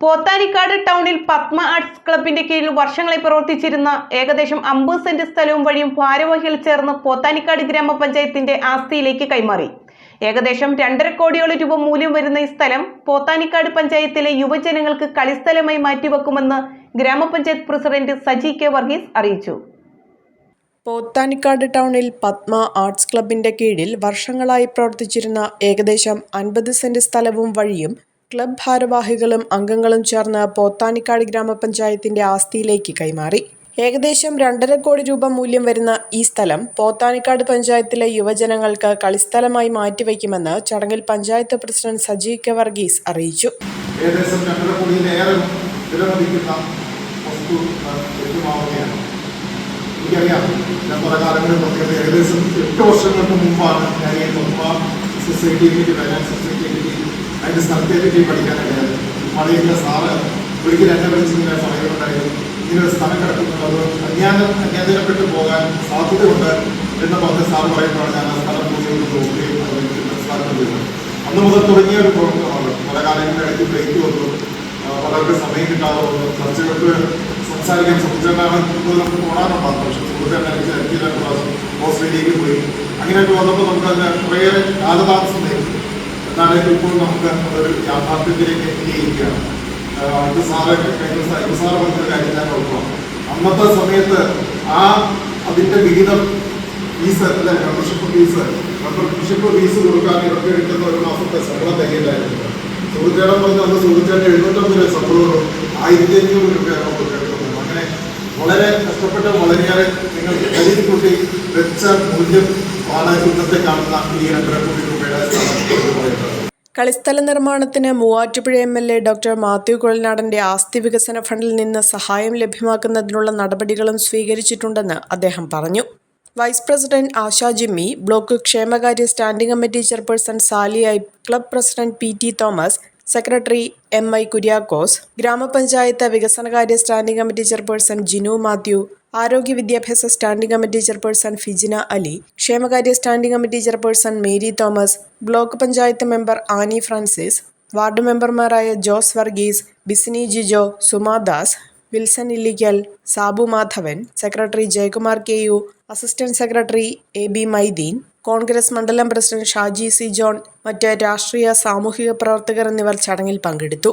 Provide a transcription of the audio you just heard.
പോത്താനിക്കാട് ടൗണിൽ പത്മ ആർട്സ് ക്ലബിന്റെ കീഴിൽ വർഷങ്ങളായി പ്രവർത്തിച്ചിരുന്ന ഏകദേശം അമ്പത് സെന്റ് സ്ഥലവും വഴിയും ഭാരവാഹികൾ ചേർന്ന് പോത്താനിക്കാട് ഗ്രാമപഞ്ചായത്തിന്റെ ആസ്തിയിലേക്ക് കൈമാറി. ഏകദേശം രണ്ടര കോടിയോളം രൂപ മൂല്യം വരുന്ന ഈ സ്ഥലം പോത്താനിക്കാട് പഞ്ചായത്തിലെ യുവജനങ്ങൾക്ക് കളിസ്ഥലമായി മാറ്റിവെക്കുമെന്ന് ഗ്രാമപഞ്ചായത്ത് പ്രസിഡന്റ് സജി കെ വർഗീസ് അറിയിച്ചു. പോത്താനിക്കാട് ടൗണിൽ പത്മ ആർട്സ് ക്ലബിന്റെ കീഴിൽ വർഷങ്ങളായി പ്രവർത്തിച്ചിരുന്ന ഏകദേശം അൻപത് സെന്റ് സ്ഥലവും വഴിയും ക്ലബ് ഭാരവാഹികളും അംഗങ്ങളും ചേർന്ന് പോത്താനിക്കാട് ഗ്രാമപഞ്ചായത്തിന്റെ ആസ്തിയിലേക്ക് കൈമാറി. ഏകദേശം രണ്ടര കോടി രൂപ മൂല്യം വരുന്ന ഈ സ്ഥലം പോത്താനിക്കാട് പഞ്ചായത്തിലെ യുവജനങ്ങൾക്ക് കളിസ്ഥലമായി മാറ്റിവെക്കുമെന്ന് ചടങ്ങിൽ പഞ്ചായത്ത് പ്രസിഡന്റ് സജി കെ വർഗീസ് അറിയിച്ചു. ഏകദേശം അതിന്റെ സ്ഥലത്തെ പറ്റി പഠിക്കാനായിട്ട് മഴയില്ല സാറ് ഒരിക്കലും എന്നെ വിളിച്ചിങ്ങനെ പറയുന്നുണ്ടായിരുന്നു. ഇങ്ങനെ ഒരു സ്ഥലം കിടക്കുന്നുള്ളത് അജ്ഞാനം അജ്ഞാതനപ്പെട്ടു പോകാൻ സാധ്യതയുണ്ട് എന്ന് പറഞ്ഞ സാറ് പറയുമ്പോഴാണ് ഞാൻ ആ സ്ഥലം ഒന്ന് നോക്കുകയും അതിനെപ്പറ്റി മനസ്സിലാക്കുന്നത് അന്ന് മുതൽ തുടങ്ങിയ ഒരു പ്രവർത്തനമാണ് പല കാലങ്ങളിലേക്ക് ബ്രേക്ക് വന്നു. പലർക്ക് സമയം കിട്ടാതെ വന്നു ചർച്ചകൾക്ക് സംസാരിക്കാൻ സുഹൃത്തുക്കളാണ് നമുക്ക് ഓടാനുണ്ടാകും പക്ഷെ സുഹൃത്തുക്കളെ എനിക്ക് ഓസ്ട്രേലിയക്ക് പോയി. അങ്ങനെയൊക്കെ വന്നപ്പോൾ നമുക്ക് അതിന് കുറേ കാലതാമസം എന്നാലും ഇപ്പോൾ നമുക്ക് അതൊരു യാഥാർത്ഥ്യത്തിലേക്ക് എത്തിയിരിക്കുകയാണ്. അത് സാറ് കഴിഞ്ഞ സാറ് പറഞ്ഞൊരു കാര്യം ഞാൻ ഓർക്കണം അന്നത്തെ സമയത്ത് ആ അതിന്റെ വിഹിതം ഫീസ് അല്ലെ മെമ്പർഷിപ്പ് ഫീസ് മെമ്പർഷിപ്പ് ഫീസ് കൊടുക്കാൻ ഇവർക്ക് കിട്ടുന്ന ഒരു മാസത്തെ ശമ്പളം തികയില്ലായിരുന്നു സുഹൃത്തേടം പറഞ്ഞ അന്ന് സുഹൃത്തേടെ എഴുന്നൂറ്റമ്പത് രൂപ ശമ്പളവും ആയിരത്തി അഞ്ഞൂറ് രൂപയാണ് കൊടുക്കേണ്ടത്. അങ്ങനെ വളരെ കഷ്ടപ്പെട്ട് വളരെയേറെ നിങ്ങൾ കരുതി കൂട്ടി വെച്ച മൂല്യം കളിസ്ഥല നിർമ്മാണത്തിന് Muvattupuzha M L A doctor Mathew കുഴൽനാടന്റെ ആസ്തി വികസന ഫണ്ടിൽ നിന്ന് സഹായം ലഭ്യമാക്കുന്നതിനുള്ള നടപടികളും സ്വീകരിച്ചിട്ടുണ്ടെന്ന് അദ്ദേഹം പറഞ്ഞു. Vice president Asha Jimmy block ക്ഷേമകാര്യ standing committee chairperson Saly I club president P T Thomas secretary M I Kuriakose ഗ്രാമപഞ്ചായത്ത് വികസനകാര്യ standing committee chairperson Jinu Mathew ആരോഗ്യ വിദ്യാഭ്യാസ standing committee chairperson Fijina Ali ക്ഷേമകാര്യ standing committee chairperson Mary Thomas block panchayat member Annie Francis ward മെമ്പർമാരായ Jose Varghese Bisini Jijo Sumadas Wilson Illikkal Sabu Madhavan secretary Jayakumar K U assistant secretary A B Maideen Congress മണ്ഡലം president Shaji C John മറ്റ് രാഷ്ട്രീയ സാമൂഹിക പ്രവർത്തകർ എന്നിവർ ചടങ്ങിൽ പങ്കെടുത്തു.